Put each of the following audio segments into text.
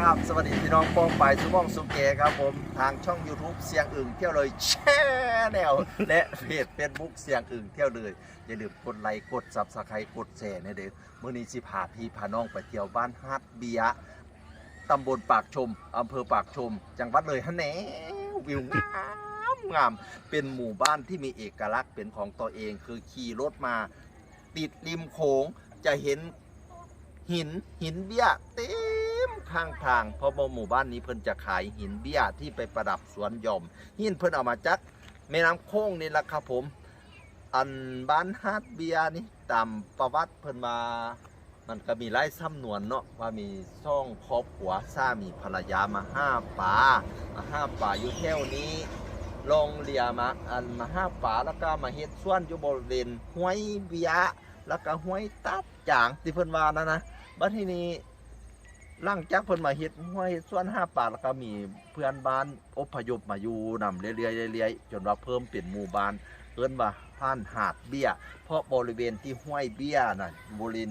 ครับ สวัสดีพี่น้องป้องปสุม่องสุเกครับผม ทางช่อง YouTube เสียงอึ่งเที่ยวเลยแช่แนว และเพจเฟซบุ๊กเสียงอึ่งเที่ยวเลย อย่าลืมกดไลค์กดซับสไครต์กดแชร์นะเด็กมื่อนี้สิพาพี่พาน้องไปเที่ยวบ้านฮัดเบียะตำบลปากชม อำเภอปากชม จังหวัดเลยฮะแหนวิวงามงาม เป็นหมู่บ้านที่มีเอกลักษณ์เป็นของตัวเอง คือขี่รถมา ติดริมโขงจะเห็นหินหินเบี้ยเต็ ข้างทางเพราะว่าหมู่บ้านนี้เพิ่นจะขายหินเบี้ยที่ไปประดับสวนหย่อม หินเพิ่นเอามาจากแม่น้ำโค้งนี่แหละครับผม อันบ้านฮาดเบียนี่ตามประวัติเพิ่นมามันก็มีไล่ซ้ำนวนเนาะว่ามีซ่องครอบครัวสามีภรรยามาห้าป่ามาห้าป่าอยู่แถวนี้ลงเรียมาอันมาห้าป่าแล้วก็มาเฮ็ดส่วนอยู่บริเวณห้วยเบียแล้วก็ห้วยตัดจางที่เพิ่นว่านะนะบัดทีนี้ หลังจากเพิ่นมาเฮ็ดห้วยเฮ็ดสวนห้าป่าแล้วก็มีเพื่อนบ้านอพยพมาอยู่นำเรื่อยๆเรื่อยๆจนว่าเพิ่มเป็นหมู่บ้านเอิ้นว่าผ่านหาดเบี้ย เพราะบริเวณที่ห้วยเบี้ยน่ะบริเวณ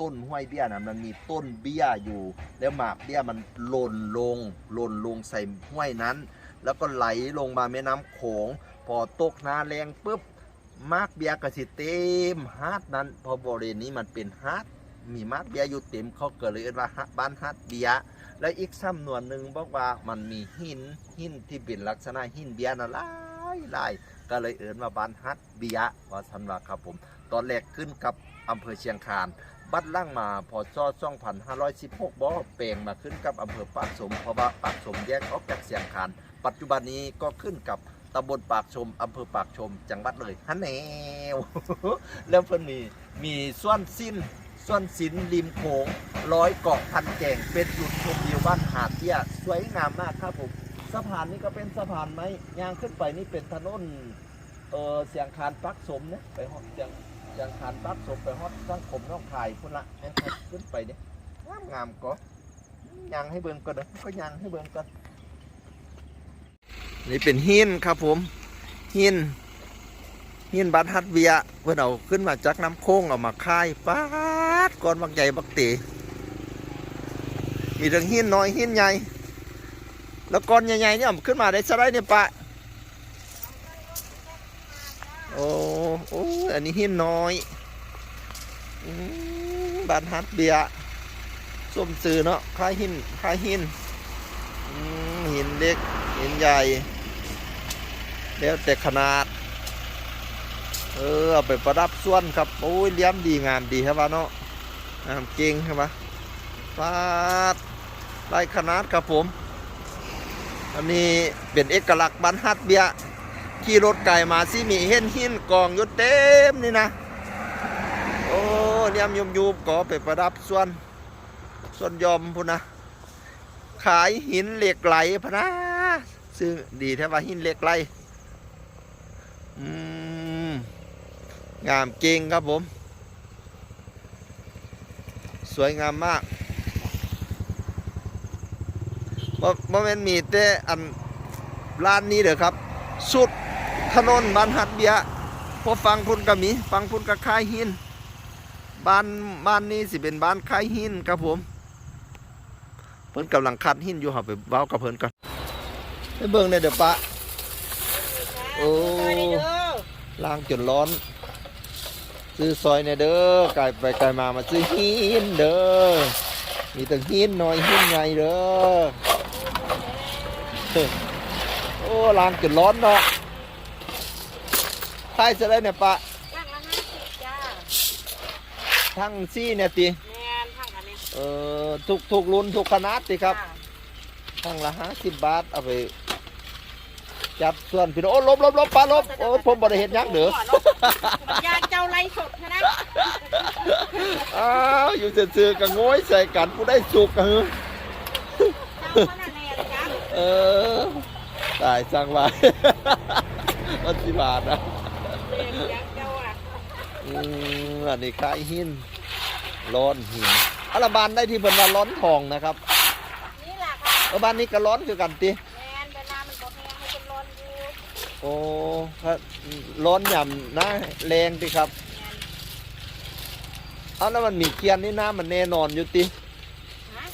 ต้นห้วยเบี้ยน่ะมันมีต้นเบี้ยอยู่ แล้วหมากเบี้ยมันหล่นลงหล่นลงใส่ห้วยนั้น แล้วก็ไหลลงมาแม่น้ำโขงพอตกหนาแรงปุ๊บมากเบียร์กสิเต็มฮาดนั้นเพอบริเวณนี้มันเป็นฮาด มีมากเบียอยู่เต็มเขาเก็เลยเรียกว่าฮาบ้านฮาดเบียและอีกสำนวนหนึ่งบอกว่ามันมีหินหินที่เป็นลักษณะหินเบียนะหลายหลายก็เลยเอิ้นว่าบ้านฮัดเบียว่าสันว่าครับผม ตอนแรกขึ้นกับอำเภอเชียงคานบัดล่างมาพอจอ2516บ่เปลงมาขึ้นกับอำเภอปากสมเพราะว่าปากสมแยกออกจากเชียงคานปัจจุบันนี้ก็ขึ้นกับตำบลปากชมอำเภอปากชม จังหวัดเลยฮันแนวแล้วเพิ่นมีมีส่วนสิ้น ส่วนสินริมโขงร้อยเกาะพันแก่ง เป็นจุดชมวิวบ้านหาดเตี้ยสวยงามมากครับผมสะพานนี้ก็เป็นสะพานไม้ยางขึ้นไปนี่เป็นถนนเออเสียงคานปักสมเนี่ยไปฮอดเสียงเสียงคานปักสมไปฮอดสังคมนอกขายพุ่นละขึ้นไปเนี่ยงามงามก็ยางให้เบิ่งก่อนเด้อก็ยางให้เบิ่งก่อนนี่เป็นหินครับผมหินหินบัตฮัดเวียเพื่อนเอาขึ้นมาจากน้ำโค้งเอามาค่ายป๊า ดก้อนบักใหญ่บักเตมีทั้งหินน้อยหินใหญ่ แล้วก้อนใหญ่ๆเนี่ยขึ้นมาได้สไลด์เนี่ยปะโอ้โอ้อันนี้หินน้อยอบัตรฮัดเบียส้มซื้อเนาะคล้ายหินคล้ายหินหินเล็กหินใหญ่ แล้วแต่ขนาด เออเอาไปประดับส่วนครับ โอ้ยเลี้ยมดีงามดีครับว่าเนาะ งามเก่งครับว่าฟาดลายขนาดครับผม อันนี้เป็นเอกลักษณ์บ้านฮัดเบียขี่รถไก่มาสิมีเห็นหินกองยู่เต็มนี่นะ โอ้เลี้ยมยุบยุบๆก็เอไปประดับส่วนส่วนยอมพุ่นนะ ขายหินเหล็กไหลพนะซึ่งดีแท้ว่าหินเหล็กไหลอืมงามเก่งครับผม สวยงามมากบ่บ่แม่นมีแต่อันร้านนี้เด้อครับ สุดถนนบ้านหัดเบียพอฟังพุ่นก็มี ฟังพุ่นก็ค่ายหินบ้านบ้านนี้สิเป็นบ้านค่ายหินครับผม เพิ่นกำลังคัดหินอยู่ครับไปเว้ากับเพิ่นกันไปเบิ่งได้เด้อปะโอ้ล้างจนร้อน ซื้อซอยเนี่ยเด้อไก่ไปไก่มามาซื้อหินเด้อมีแต่หินน้อยหินใหญ่เด้อโอ้ล้างจนร้อนเนาะท้ายจะได้เนี่ยปะข้างละห้าสิบจ้าทั้งซี่เนี่ยติแมนข้างอันนี้เอ่อทุกทุกรุ่นทุกขนาดติครับจ้าทั้งละห้าสิบบาทเอาไปจับส่วนพี่น้องโอ้ลบลบลบปลาลบโอ้ผมบ่ได้เห็นยักษ์เด้อยาเจ้าไรสดนะอ้าวอยู่ซื่อๆก็โง่ยใส่กันผู้ได้สุกเออเจ้าขนาดไหนจ้าเออตายสร้างไว้วันสิบาทนะเรียนยักษ์เจ้าอะอืมอันนี้คล้ายหินร้อนหินอัลบานได้ที่เพิ่นว่าร้อนทองนะครับ นี่แหละค่ะ เออบ้านนี้ก็ร้อนคือกันติ โอ้ถ้าร้อนหย่ำนะแรงติครับ เอาแล้วมันมีเกียนนี่น้ำมันแน่นอนอยู่ติฮะ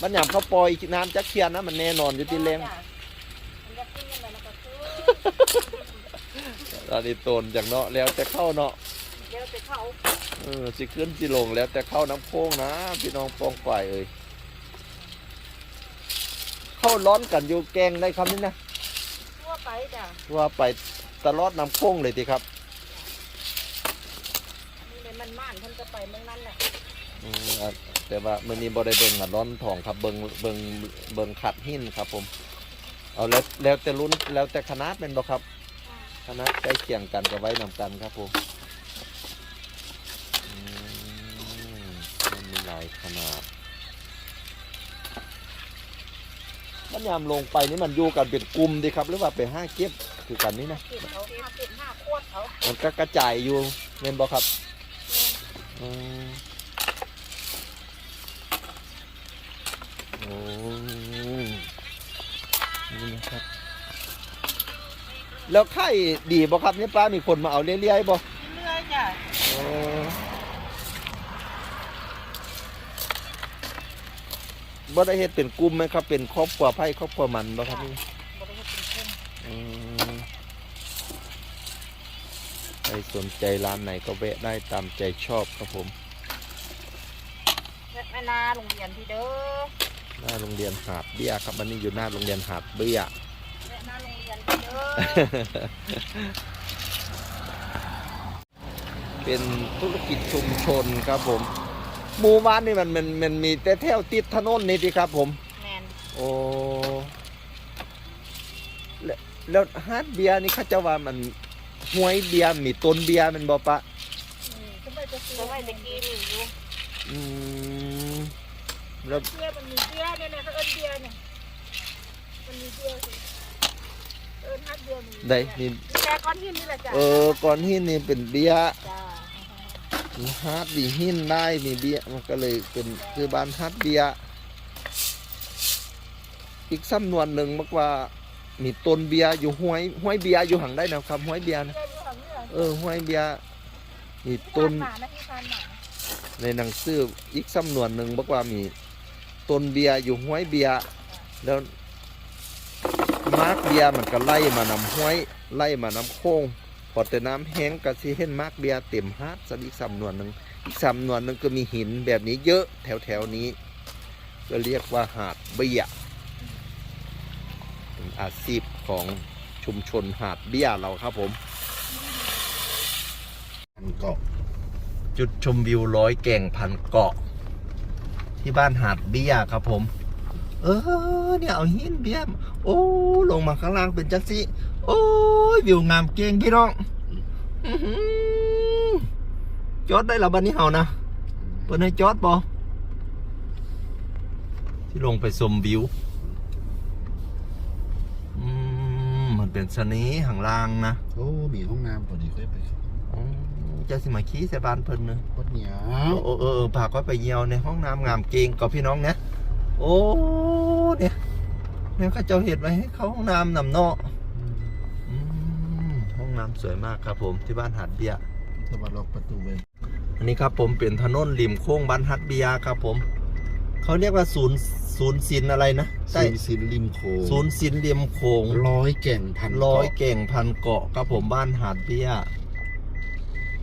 มันยามเขาปล่อยน้ำจักเทียนนะมันแน่นอนอยู่ที่แรงมันจะกินกันแบบนั้นก็คือตอนนี้โตนจากเนาะแล้วแต่เข้าเนาะเดี๋ยวจะเขาเออสิขึ้นสิลงแล้วแต่เข้าน้ำโค้งนะพี่น้องปองฝ่ายเอ้ยเข้าร้อนกันอยู่แกงได้คำนี้นะทั่ว ไปจ้ะว่าไปตลอดน้ำโค้งเลยทีครับนี่เลยมันม่านเพิ่นก็ไปเมืองนั้นแหละอืมอะแต่ว่ามื้อนี้บ่ได้เบิ่งอะร้อนทองครับเบิ่งเบิ่งเบิ่งขัดหินครับ ผมเอาแล้วแล้วแต่รุ่นแล้วแต่ขนาดเป็นบ่ครับขนาดใกล้เคียงกันก็ไว้นำกันครับผมอืมมันมีหลายขนาด มันยามลงไปนี่มันอยู่กันเป็นกลุ่มดีครับ หรือว่าไปห้าเก็บคือกันนี่นะเก็บเขาห้าเก็บห้าขวดเขามันก็กระจายอยู่เม่นบ่ครับอืมโอ้นี่นะครับ แล้วไข่ดีบ่ครับเนี่ยป้ามีคนมาเอาเรื่อยๆบ่เรื่อยๆจ้ะ โอ้ บ่ได้เฮ็ดเป็นกลุ่มไหมครับ เป็นครอบครัวไผ่ครอบครัวมันบ่ครับนี่บริเวณเป็นคุ้มอืมใครสนใจร้านไหนก็แวะได้ตามใจชอบครับผมแม่นาโรงเรียนพี่เด้อหน้าโรงเรียนหาดเบี้ยครับอันนี้อยู่หน้าโรงเรียนหาดเบี้ย แม่นาโรงเรียนพี่เด้อเป็นธุรกิจชุมชนครับผม หมู่บ้านนี่มันมันมันมีแต่แถวติดถนนนี่ดีครับผม แมนโอ้แล้วแล้วฮาร์ดเบียร์นี่เขาจะว่ามันห้วยเบียร์มีต้นเบียร์แมันบ่ปะก็ไปจะซื้อไว้ตะกี้มีอยู่อืมแล้วเบียร์มันมีเบียร์เนี่ยนะเขาเอิ้นเบียร์เนี่ยมันมีเบียร์สิเอิ้นฮัดเบียร์มีได้นี่มีแต่ก้อนหินนี่แหละจ้ะเออก่อนหินนี่เป็นเบียร์จ้า ฮาร์ดดีหินได้มีเบียมันก็เลยเป็นคือบ้านฮาร์ดเบียอีกสำนวนหนึ่งมากว่ามีต้นเบียอยู่ห้วยห้วยเบียอยู่หังได้นะครับห้วยเบียนะเออห้วยเบียมีต้นในหนังสืออีกสำนวนหนึ่งบอกว่ามีต้นเบียอยู่ห้วยเบียแล้วมาร์กเบียมันก็ไล่มานำห้วยไล่มานำโค้ง พอแต่น้ำแห้งก็สิเห็นมากเบียเต็มฮาดสักอีกสำนวนหนึ่งอีกสำนวนหนึ่งก็มีหินแบบนี้เยอะแถวแถวๆนี้ ก็เรียกว่าหาดเบียเป็นอาชีพของชุมชนหาดเบียเราครับผมอันเกาะจุดชมวิวร้อยแก่งพันเกาะ ที่บ้านหาดเบียครับผม เออเนี่ยเอาหินเบี้ยมโอ้ลงมาข้างล่างเป็นจังสิ โอ้ยวิวงามเก่งพี่น้องอื้อหือจอดได้แล้วบันนี้เฮานะเปิดให้จอดบ่ที่ลงไปชมวิวอืมมันเป็นสนีห่างล่างนะโอ้มีห้องน้ำพอดีค่อยไปครับอืมจะสิมาขี้ใส่บ้านเพิ่นเนอะโคตรเหนียวเออเออเออพาเขาไปเยี่ยวในห้องน้ำงามเกงกับพี่น้องเนี่ยโอ้เนี่ยเนี่ยเขาเจ้าเห็ดไว้ให้เขาห้องน้ำนำเนาะอืมห้อง น้ำสวยมากครับผมที่บ้านหัดเบียตะวันล็อกประตูไว้อันนี้ครับผมเป็นถนนริมโค้งบ้านฮัดเบียครับผมเขาเรียกว่าศูนย์ศูนย์ศิลป์อะไรนะใช่ซีนซินริมโขงศูนย์ศิลป์ริมโขงร้อยแก่งพันร้อยเกาะเก่งพันเกาะครับผมบ้านหาดเบี้ย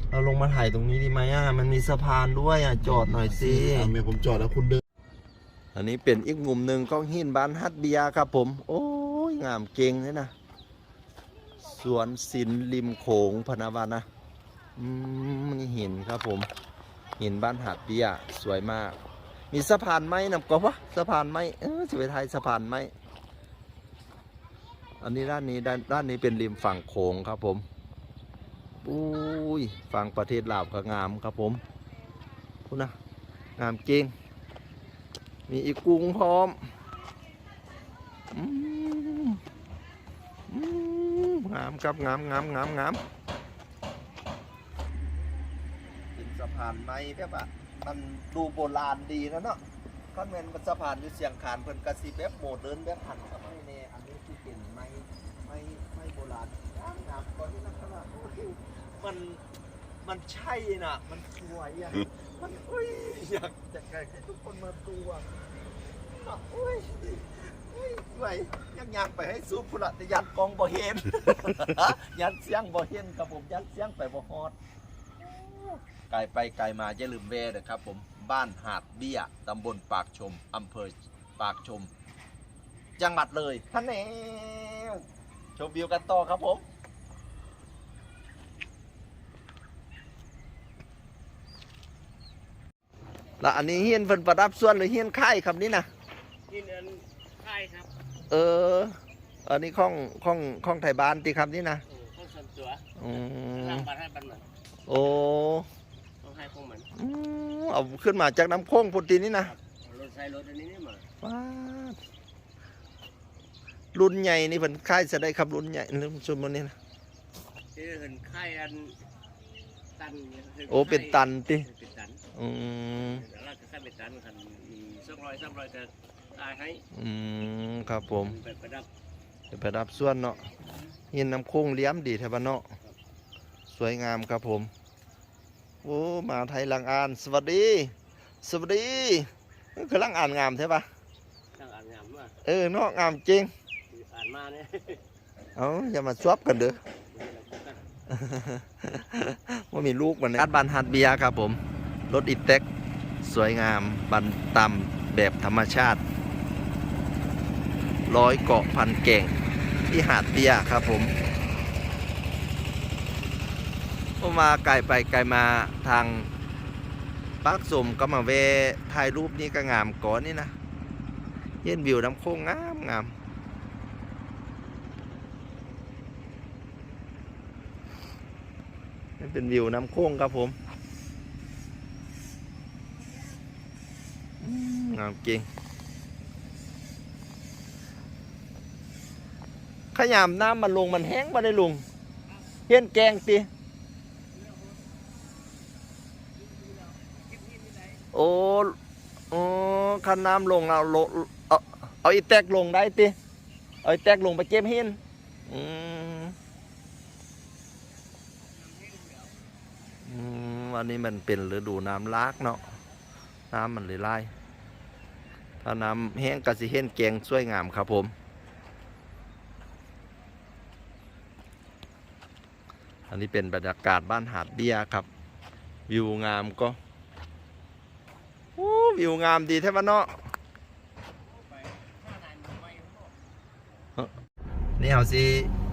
เราลงมาถ่ายตรงนี้ดีไหมอะมันมีสะพานด้วยอะจอดหน่อยสิเอาเมียผมจอดแล้วคุณเดินอันนี้เป็นอีกมุมหนึ่งของหินบ้านฮัดเบียครับผม โอ้ยงามเก่งเลยนะส วนศิลริมโขงพนาวานะอืมนี่หินครับผม หินบ้านหาดเบียสวยมาก มีสะพานไม้นำก็วะสะพานไม้เออสิไปไทยสะพานไม้อันนี้ด้านนี้ด้านด้านนี้เป็นริมฝั่งโขงครับผมอุ้ยฝั่งประเทศลาวก็งามครับผมคุณนะงามเก่งมีอีกกุ้งพร้อมอืม งามครับงามงามงามงามเป็นสะพานไม้แบบว่ามันดูโบราณดีนะเนาะก็แม่นเป็นสะพานอยู่เสียงขานเพิ่นกระสีแบบโมเดิร์นแบบหันสมัยนี้อันนี้ที่เป็นไม้ไม้ไม้โบราณงามงามตอนนี้นะขนาดโอ้โหมันมันใช่น่ะ มันสวยอะมันอุ้ยอยากจะให้ทุกคนมาดูอะโอ้ย โอ้ยไหวยังยางไปให้สูบพุ่นละแต่ยันกองบ่เห็น ยันเสียงบ่เห็นครับผมยันเสียงไปบ่ฮอดไกลไปไกลมาอย่าลืมแวะเด้อครับ ผมบ้านหาดเบี้ยตำบลปากชมอำเภอปากชม จังหวัดเลยท่านแนวชมวิวกันต่อครับผมแล้วอันนี้เฮียนเพิ่นประดับส่วนหรือเฮียนค่ายครับนี่นะกินอัน ค่ายครับเออ อันนี้ข้องข้องข้องไทยบ้านตีครับนี่นะโอ้ต้องส่วนตัวอืมทางบ้านให้บ้านเหมือนโอ้ต้องให้พวกเหมือนอืมเอาขึ้นมาจากน้ำโค้งพุนตีนี่นะเอารถใส่รถอันนี้นี่มาว้าดรุ่นใหญ่นี่เพิ่นค่ายจะได้ครับรุ่นใหญ่รุ่นชุมมันนี่นะที่เห็นค่ายอันตันนี่ยโอ้เป็นตันติเป็นตันอืมแล้วก็ค่ายเป็นตันคันมีสองร้อยสามร้อยจะ ตายให้อืมครับผมไปประดับจะไปรับส่วนเนาะเฮียนน้ำโค้งเลี้ยมดีแท้บ้านเนาะสวยงามครับผมโอ้มาไทยลังอ่านสวัสดี สวัสดีคือลังอ่านงามใช่ปะทางอ่านงามว่าเออเนาะงามจริงอ่านมาเนี่ยเอาอย่ามาชวบกันเด้อว่ามีลูกมันนะบันฮัดเบียร์ครับผมรถอีเต็กสวยงามบันต่ำแบบธรรมชาติ ร้อยเกาะพันเก่งที่หาดเบียครับผมก็มาไกลไปไกลมาทางปักสมก็มาเวถ่ายรูปนี่ก็งามก่อนนี่นะเย็นวิวน้ำโค้งงามงามนี่เป็นวิวน้ำโค้งครับผมงามจริง ขยามน้ำมันลงมันแห้งมาได้ลุงเฮียนแกงตีโอ้โอ้คันน้ำลงเอาลเอาเอาอีแตกลงได้ตีเอาอีแตกลงไปเก็บเฮียนอืมอันนี้มันเป็นฤดูน้ำลากเนาะน้ำมันเลยไล่ถ้าน้ำแห้งก็สิเห็นแกงสวยงามครับผม นนี้เป็นบรรยากาศบ้านหาดเบี้ยครับ วิวงามก็โอ้วิวงามดีแท้บ้านเนาะนี่เอาสิ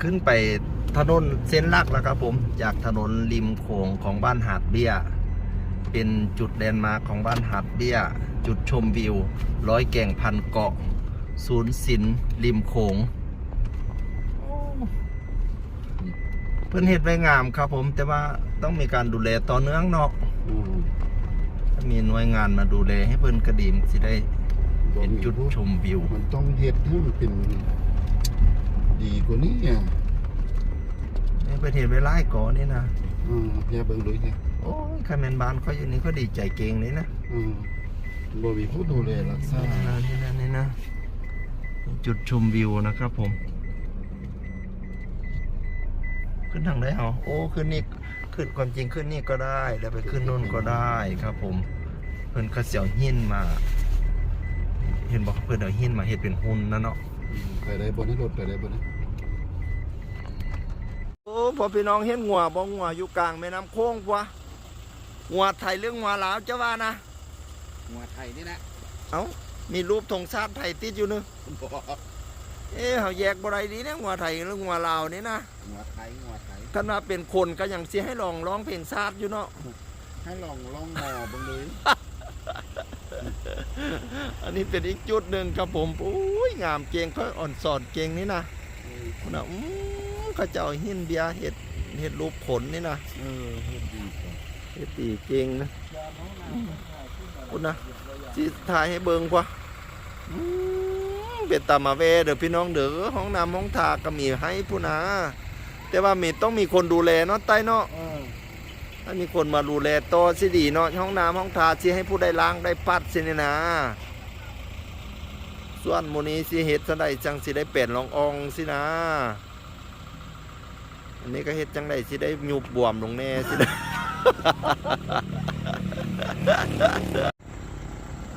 ขึ้นไปถนนเส้นลักแล้วครับผม จากถนนริมโขงของบ้านหาดเบี้ย เป็นจุดแลนด์มาร์คของบ้านหาดเบี้ย จุดชมวิว ร้อยแก่งพันเกาะ ศูนย์ศิลป์ริมโขง เพื่อนเฮ็ดไว้งามครับ ผมแต่ว่าต้องมีการดูแลต่อเนื่องเนาะอืมถ้ามีหน่วยงานมาดูแลให้เพื่อนกระดีมสิได้เป็นจุดชมวิว มันต้องเฮ็ดให้มันเป็น ดีกว่านี้อะนี่เพื่อนเฮ็ดไว้ไล่ก่อนนี่นะอ่าอย่าเบิ่งเลยเนี่ยโอ้ยคาแมนบานเขาอยู่นี่ก็ดีใจเก่งเลยนะอืมบ่มีผู้ดูแลรักษานี่นะนี่นะนี่นะจุดชมวิวนะครับผม ขึ้นทางไหนเอาโอ้ขึ้นนี่ขึ้นความจริงขึ้นนี่ก็ได้แล้วไปขึ้นนู่นก็ได้ครับผมเพิ่นเขาเสียวหินมา เห็นบอกเพิ่นเอาหินมาเฮ็ดเป็นหุ่นนะเนาะอืมไปได้บ่นี่รถไปได้บ่นี่โอ้พอพี่น้องเห็นงัวบ่งัวอยู่กลางแม่น้ำโค้งปะงัวไทยเรื่องงัวลาวจะว่านะหัวไทยนี่นะเอ้ามีรูปธงชาติไทยติดอยู่นึงบ่ เอ๊ะเขาแยกบ่ได้ดีนะงัวไทยหรืองัวลาวนี่นะหัวไทยหัวไทยคันว่าเป็นคนก็ยังสิให้ลองร้องเพลงชาติอยู่เนาะให้ลองลองหมอเบิ่งเลยอันนี้เป็นอีกจุดหนึ่งครับผมโอ้ยงามเก่งเขาอ่อนสอนเก่งนี่นะคุณนะอืมเขาเจ้าหินเบียร์เห็ดเห็ดรูปผลนี่นะเออเฮ็ดดีกว่าเฮ็ดตีเก่งนะอืมคุณนะสิถ่ายให้เบิ่งกว่าอืม เป็นตามาเวเด้อพี่น้องเด้อห้องน้ำห้องทาก็มีให้ผู้นะแต่ว่ามีต้องมีคนดูแลเนาะใต้เนาะเออถ้ามีคนมาดูแลโตสิดีเนาะห้องน้ำห้องทาสิให้ผู้ได้ล้างได้ปัดสินี่นะส่วนมูนี้สิเฮ็ดจังไดจังสิได้เป็นรองอองสินะ อันนี้ก็เฮ็ดจังไดสิได้ยุบบวมลงแน่สิได้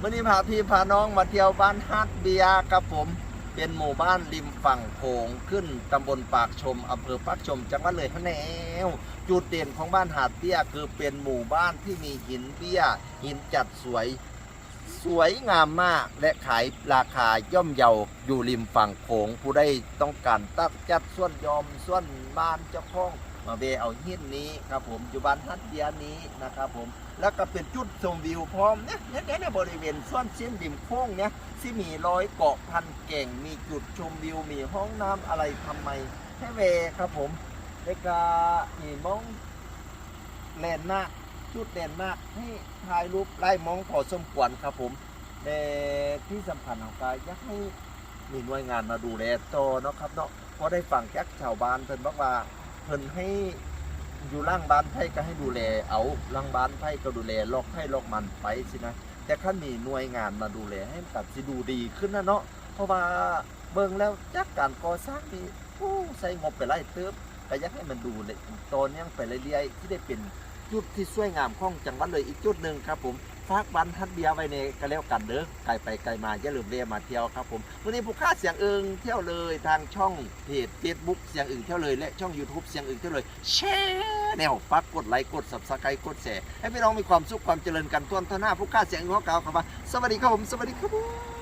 มื่อนี้พาพี่พาน้องมาเที่ยวบ้านฮาดเบียร์ครับผมเป็นหมู่บ้านริมฝั่งโขงขึ้นตำบลปากชมอำเภอปากชมจังหวัดเลยฮะแนวจุดเด่นของบ้านหาดเบี้ยคือเป็นหมู่บ้านที่มีหินเบี้ย หินจัดสวยสวยงามมากและขายราคาย่อมเยาอยู่ริมฝั่งโขงผู้ได้ต้องการตักจัดส่วนยอมส่วนบ้านเจ้าของ มาเบเอาหินนี้ครับผมอยู่บ้านฮัดเบียนี้นะครับผมแล้วก็เป็นจุดชมวิวพร้อมเนี่ยเนี่ยเนี่ยบริเวณส่วนเส้นริมโค้งเนี่ยที่มีร้อยเกาะพันแก่ง มีจุดชมวิวมีห้องน้ำอะไรทำไมให้เวครับผมในกามีมองแลนด์มากจุดเด่นมากให้ถ่ายรูปไล่มองพอสมควรครับผมแต่ที่สำคัญของกายอยากให้มีหน่วยงานมาดูแลต่อเนาะครับเนาะเพราะได้ฟังแก๊กชาวบ้านเพิ่นบอกว่า เพิ่นให้อยู่ล่างบ้านไผ่ก็ให้ดูแลเอาล่างบ้านไผ่ก็ดูแลล็อกให้ล็อกมันไปสินะแต่ขั้นมีหน่วยงานมาดูแลให้มันตัดสิดูดีขึ้นนะเนาะเพราะว่าเบิ่งแล้วจากการก่อสร้างนี่โอ้ใส่งบไปไล่เติบก็อยากให้มันดูเลยตอนนี้ไปเรื่อยๆที่ได้เป็นจุดที่สวยงามของจังหวัดเลยอีกจุดหนึ่งครับผม ฝากบันทัดเบียร์ไว้ในก็แล้วกันเด้อไกลไปไกลมาอย่าลืมเรียมาเที่ยวครับผมวันนี้ผู้ค่าเสียงเอิงเที่ยวเลยทางช่องเพจ Facebook เสียงเอิงเที่ยวเลยและช่อง YouTube เสียงเอิงเที่ยวเลยแชร์แนวปักกดไลค์กดสับสไครต์กดแชร์ให้พี่น้องมีความสุขความเจริญกันทั่วหน้าผู้ค่าเสียงเอิงของเก่าครับว่าสวัสดีครับผมสวัสดีครับผม